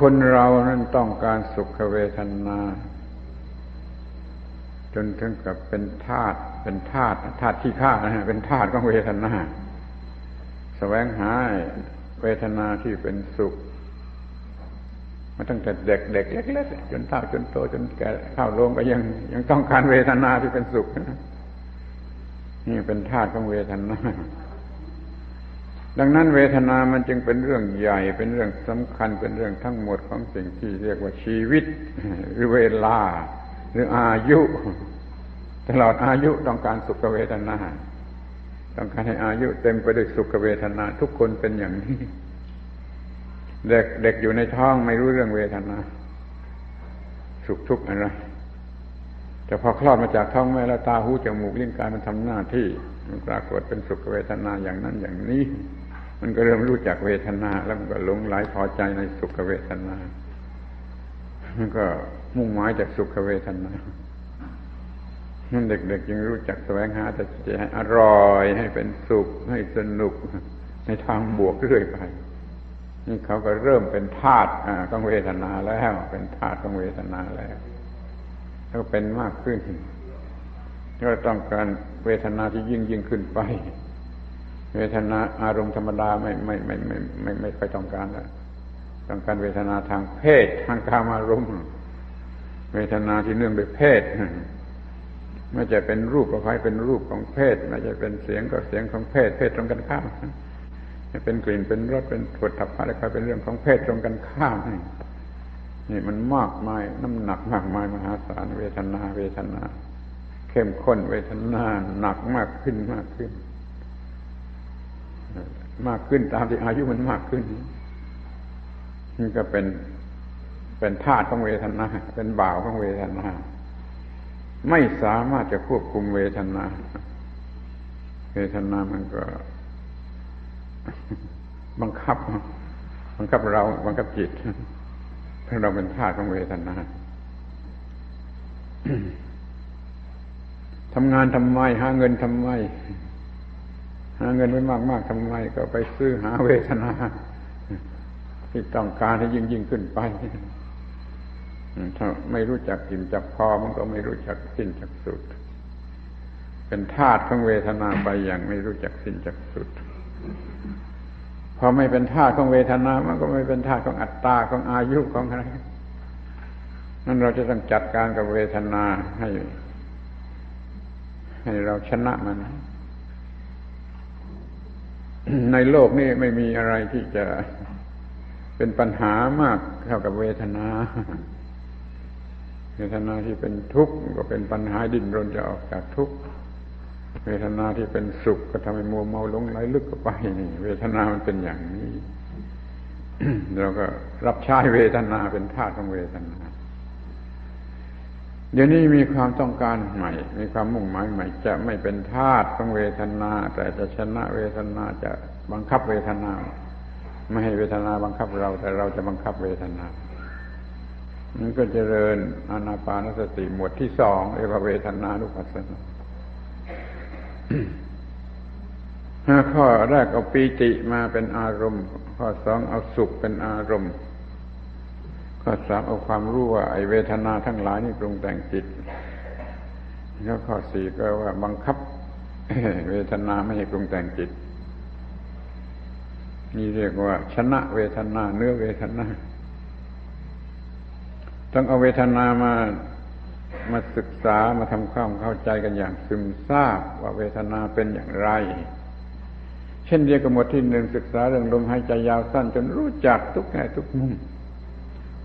คนเรานั้นต้องการสุขเวทนา จนถึงกับเป็นธาตุเป็นธาตุธาตุที่ฆ่านะเป็นธาตุของเวทนาสแสวงหาเวทนาที่เป็นสุขมาตั้งแต่เด็กเด็กเล็กๆจนเฒ่าจนโตจนแก่เข้าลงก็ยังยังต้องการเวทนาที่เป็นสุขนี่เป็นธาตุของเวทนา ดังนั้นเวทนามันจึงเป็นเรื่องใหญ่ เป็นเรื่องสำคัญ เป็นเรื่องทั้งหมดของสิ่งที่เรียกว่าชีวิต หรือเวลา หรืออายุ ตลอดอายุต้องการสุขเวทนา ต้องการให้อายุเต็มไปด้วยสุขเวทนา ทุกคนเป็นอย่างนี้ เด็กเด็กอยู่ในท้องไม่รู้เรื่องเวทนา สุขทุกข์อะไรแต่พอคลอดมาจากท้องแม่แล้วตาหูจมูกลิ้นกายมันทำหน้าที่มันปรากฏเป็นสุขเวทนาอย่างนั้นอย่างนี้ มันก็เริ่มรู้จักเวทนา แล้วมันก็หลงไหลพอใจในสุขเวทนา มันก็มุ่งหมายจากสุขเวทนานั่นเด็กๆยังรู้จักแสวงหาแต่จะให้อร่อยให้เป็นสุขให้สนุกในทางบวกเรื่อยไป นี่เขาก็เริ่มเป็นธาตุของเวทนาแล้ว เป็นธาตุของเวทนาแล้วแล้วเป็นมากขึ้นก็ต้องการเวทนาที่ยิ่งยิ่งขึ้นไป เวทนาอารมณ์ธรรมดาไม่ไม่ไม่ไม่ไม่ไม่ค่อยต้องการแล้วต้องการเวทนาทางเพศทางกามารมณ์ เวทนาที่เนื่องด้วยเพศไม่จะเป็นรูปก็คล้ายเป็นรูปของเพศไม่จะเป็นเสียงก็เสียงของเพศ เพศตรงกันข้ามจะเป็นกลิ่นเป็นรสเป็นผดถับอะไรคล้ายเป็นเรื่องของเพศตรงกันข้ามนี่มันมากมายน้ำหนักมากมายมหาศาลเวทนา เวทนา เข้มข้นเวทนาหนักมากขึ้นมากขึ้น มากขึ้นตามที่อายุมันมากขึ้นนี่ก็เป็นเป็นธาตุของเวทนา เป็นบ่าวของเวทนา ไม่สามารถจะควบคุมเวทนา เวทนามันก็ บังคับ บังคับเรา บังคับจิตถ้าเราเป็นธาตุของเวทนาทำงานทำไมหาเงินทำไม หาเงินไว้มากๆทำไมก็ไปซื้อหาเวทนา ที่ต้องการให้ยิ่งยิ่งขึ้นไปถ้าไม่รู้จักกินจักพอมันก็ไม่รู้จักสิ้นจักสุด เป็นธาตุของเวทนาไปอย่างไม่รู้จักสิ้นจักสุด พอไม่เป็นธาตุของเวทนามันก็ไม่เป็นธาตุของอัตตาของอายุของอะไรนั่นเราจะต้องจัดการกับเวทนาให้ ให้เราชนะมัน ในโลกนี้ไม่มีอะไรที่จะเป็นปัญหามากเท่ากับเวทนา เวทนาที่เป็นทุกข์ก็เป็นปัญหาดิ้นรนจะออกจากทุกข์เวทนาที่เป็นสุขก็ทำให้มัวเมาหลงไหลลึกเข้าไปนี่เวทนามันเป็นอย่างนี้เราก็รับใช้เวทนาเป็นธาตุของเวทนา เดี๋ยวนี้มีความต้องการใหม่ มีความมุ่งหมายใหม่ จะไม่เป็นธาตุของเวทนา แต่จะชนะเวทนาจะบังคับเวทนา ไม่ให้เวทนาบังคับเรา แต่เราจะบังคับเวทนามันก็เจริญอานาปานสติหมวดที่สองเรียกว่าเวทนานุปัสสนาข้อแรกเอาปีติมาเป็นอารมณ์ ข้อสองเอาสุขเป็นอารมณ์ ข้อสามเอาความรู้ว่าไอเวทนาทั้งหลายนี่ปรุงแต่งจิตแล้วข้อสี่ก็ว่าบังคับเวทนาไม่ให้ปรุงแต่งจิต นี่เรียกว่า ชนะเวทนาเนื้อเวทนา ต้องเอาเวทนามามาศึกษามาทำความเข้าใจกันอย่างซึมซาบว่าเวทนาเป็นอย่างไร เช่นเดียวกับหมวดที่หนึ่งศึกษาเรื่องลมหายใจยาวสั้นจนรู้จักทุกแง่ทุกมุม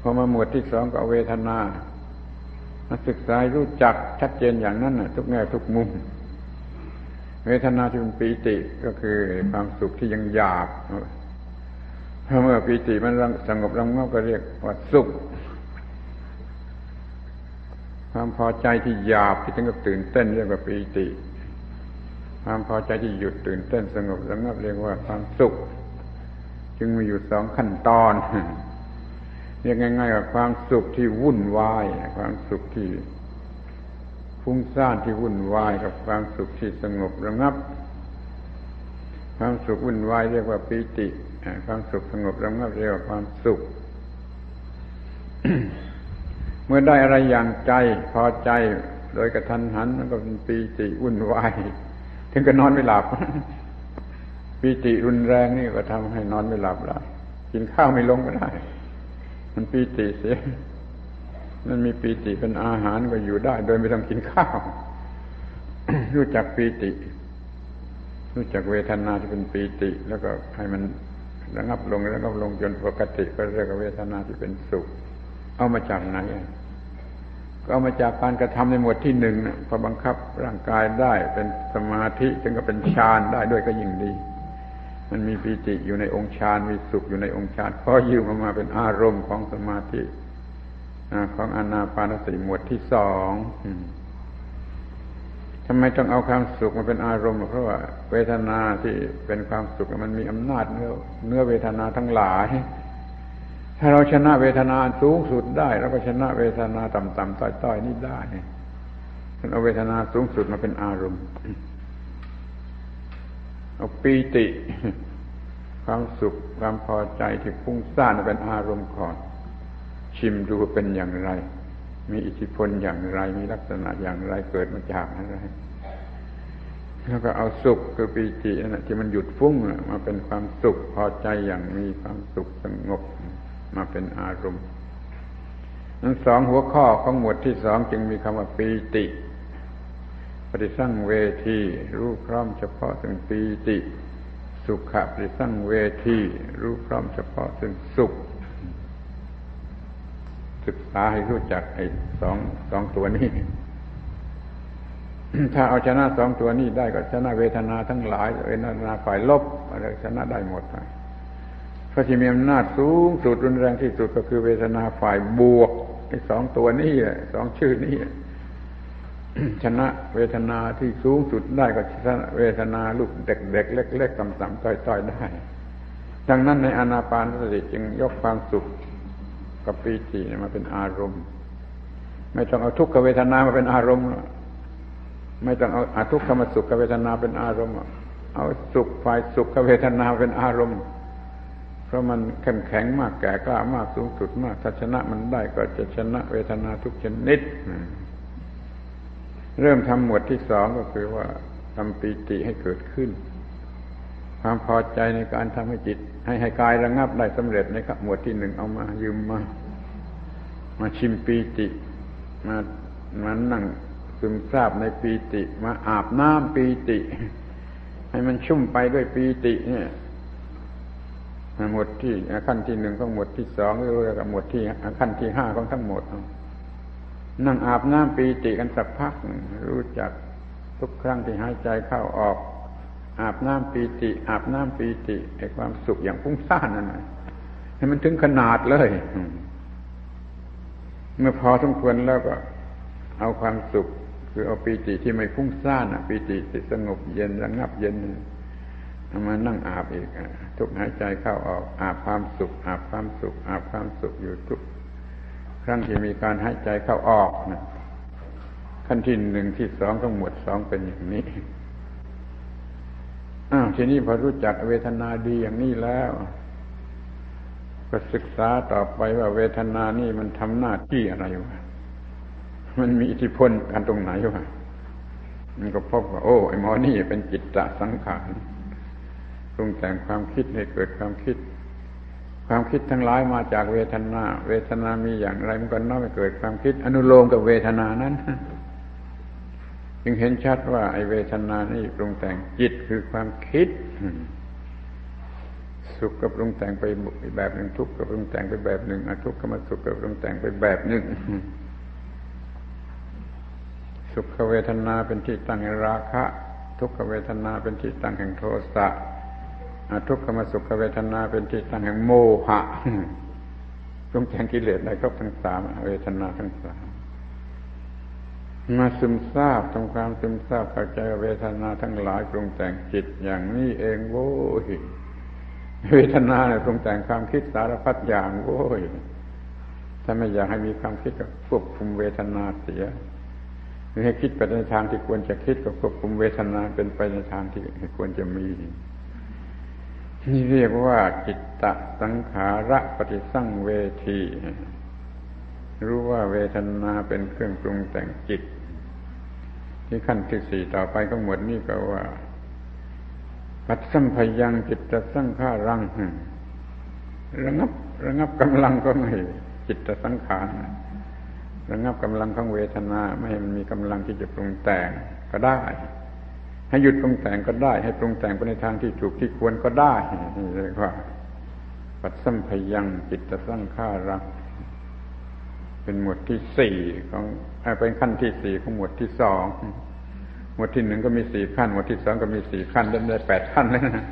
พอมาหมวดที่สองก็เวทนามาศึกษารู้จักชัดเจนอย่างนั้นนะทุกแง่ทุกมุม เวทนาที่เป็นปีติก็คือความสุขที่ยังหยาบพอเมื่อปีติมันสงบลงเมื่อก็เรียกว่าสุข ความพอใจที่หยาบที่ถึงกับตื่นเต้นเรียกว่าปีติ ความพอใจที่หยุดตื่นเต้นสงบสงบเรียกว่าความสุข จึงมีอยู่สองขั้นตอน เรียกง่ายๆว่าความสุขที่วุ่นวายความสุขที่ฟุ้งซ่านที่วุ่นวายกับความสุขที่สงบระงับ ความสุขวุ่นวายเรียกว่าปีติความสุขสงบระงับเรียกว่าความสุข เมื่อได้อะไรอย่างใจพอใจโดยกระทันหันมันก็เป็นปีติวุ่นวายถึงก็นอนไม่หลับปีติรุนแรงนี่ก็ทำให้นอนไม่หลับแล้วกินข้าวไม่ลงก็ได้ มันปีติเสียมันมีปีติเป็นอาหารก็อยู่ได้ โดยไม่ต้องกินข้าว รู้จักปีติ รู้จักเวทนาที่เป็นปีติ แล้วก็ให้มันระงับลงแล้วก็ลงจนปกติก็เรียกว่าเวทนาที่เป็นสุข เอามาจากไหนก็เอามาจากการกระทำในหมวดที่หนึ่งพอบังคับร่างกายได้เป็นสมาธิจึงก็เป็นฌานได้ด้วยก็ยิ่งดี มันมีปีติอยู่ในองค์ฌานมีสุขอยู่ในองค์ฌานพอยืมมาเป็นอารมณ์ของสมาธิของอนาปานสติหมวดที่สองทำไมต้องเอาความสุขมาเป็นอารมณ์ เพราะว่าเวทนาที่เป็นความสุขมันมีอำนาจเนื้อเนื้อเวทนาทั้งหลาย ถ้าเราชนะเวทนาสูงสุดได้เราก็ชนะเวทนาต่ำๆต้อยๆนี่ได้ฉันเอาเวทนาสูงสุดมาเป็นอารมณ์ เอาปีติ ความสุขความพอใจที่พุ่งซ่านเป็นอารมณ์ก่อน ชิมดูเป็นอย่างไร มีอิทธิพลอย่างไร มีลักษณะอย่างไรเกิดมาจากอะไร แล้วก็เอาสุขคือปีตินั่นที่มันหยุดฟุ้งมาเป็นความสุขพอใจอย่างมีความสุขสงบมาเป็นอารมณ์นั้นสองหัวข้อของหมวดที่สองจึงมีคำว่าปีติ ปฏิสั่งเวทีรู้พร้อมเฉพาะถึงปีติ สุขะปฏิสั่งเวทีรู้พร้อมเฉพาะถึงสุข ศึกษาให้รู้จักไอ้สองสองตัวนี้ ถ้าเอาชนะสองตัวนี้ได้ก็ชนะเวทนาทั้งหลายเวทนาฝ่ายลบอะไรชนะได้หมดเพราะที่มีอำนาจสูงสุดรุนแรงที่สุดก็คือเวทนาฝ่ายบวกไอ้สองตัวนี้สองชื่อนี้ ชนะเวทนาที่สูงสุดได้ก็ชนะเวทนาลูกเด็กๆเล็กๆต่ำๆต้อยๆได้ ดังนั้นในอนาปานสติจึงยกความสุขกับปีติมาเป็นอารมณ์ ไม่ต้องเอาทุกขเวทนามาเป็นอารมณ์ ไม่ต้องเอาอาทุกขมสุขเวทนาเป็นอารมณ์ เอาสุขฝ่ายสุขเวทนาเป็นอารมณ์ เพราะมันเข้มแข็งมากแก่กล้ามากสูงสุดมากถ้าชนะมันได้ก็จะชนะเวทนาทุกชนิด เริ่มทำหมวดที่สองก็คือว่าทำปีติให้เกิดขึ้น ความพอใจในการทำให้จิต ให้ให้กายระงับได้สำเร็จนะครับ หมวดที่หนึ่งเอามายืมมา มาชิมปีติ มามานั่งซึมซาบในปีติ มาอาบน้ำปีติ ให้มันชุ่มไปด้วยปีติเนี่ยหมวดที่ขั้นที่หนึ่งของหมวดที่สองเรียกว่าหมวดที่ขั้นที่ห้าของทั้งหมด นั่งอาบน้ำปีติกันสักพัก รู้จักทุกครั้งที่หายใจเข้าออก อาบน้ำปีติ อาบน้ำปีติไอ้ความสุขอย่างพุ่งซ่านนั่นนะให้มันถึงขนาดเลย เมื่อพอสมควรแล้วก็ เอาความสุข คือเอาปีติที่ไม่พุ่งซ่านปีติที่สงบเย็นระงับเย็นเอามานั่งอาบอีกทุกหายใจเข้าออก อาบความสุข อาบความสุข อาบความสุขอยู่ทุก ครั้งที่มีการหายใจเข้าออกนะขั้นที่หนึ่งที่สองทั้งหมดสองเป็นอย่างนี้อ้าวทีนี้พอรู้จักเวทนาดีอย่างนี้แล้ว ก็ศึกษาต่อไปว่าเวทนานี่มันทำหน้าที่อะไรวะมันมีอิทธิพลกันตรงไหนวะมันก็พบว่า โอ้ไอ้หมอนี่เป็นจิตตสังขารปรุงแต่งความคิดให้เกิดความคิด ความคิดทั้งหลายมาจากเวทนา เวทนามีอย่างไรมันก็น้อมให้เกิดความคิด อนุโลมกับเวทนานั้น จึงเห็นชัดว่า ไอเวทนานี่ปรุงแต่งจิตคือความคิด สุขก็ปรุงแต่งไปแบบหนึ่งทุกข์ก็ปรุงแต่งไปแบบหนึ่งอทุกข์ก็มาสุขก็ปรุงแต่งไปแบบหนึ่งสุขเวทนาเป็นที่ตั้งแห่งราคะ ทุกขเวทนาเป็นที่ตั้งแห่งโทสะ ทุกขมสุขเวทนาเป็นที่ตั้งแห่งโมหะปรุงแต่งกิเลสได้ครบทั้งสามเวทนาทั้งสามมาซึมซาบทำความซึมซาบเข้าใจเวทนาทั้งหลายปรุงแต่งจิตอย่างนี้เองโว้ยเวทนาเนี่ยปรุงแต่งความคิดสารพัดอย่างโว้ยถ้าไม่อยากให้มีความคิดก็ควบคุมเวทนาเสียให้คิดไปในทางที่ควรจะคิดก็ควบคุมเวทนาเป็นไปในทางที่ควรจะมี นี่เรียกว่าจิตตสังขาระปฏิสั่งเวที รู้ว่าเวทนาเป็นเครื่องปรุงแต่งจิต ที่ขั้นที่สี่ต่อไปก็หมดนี่ก็ว่า ปัดสัมพยังจิตตสังขารังระงับระงับกำลังก็ไม่จิตตสังขารระงับกำลังของเวทนา ไม่ให้มันมีกำลังที่จะปรุงแต่งก็ได้ ให้หยุดปรุงแต่งก็ได้ ให้ปรุงแต่งไปในทางที่ถูกที่ควรก็ได้นี่เรียกว่า ปัดสัมพยังจิตสังขารังเป็นหมวดที่สี่ของเป็นขั้นที่สี่ของหมวดที่สองหมวดที่หนึ่งก็มีสี่ขั้น หมวดที่สองก็มีสี่ขั้นเริ่มได้แปดขั้นแล้วนะ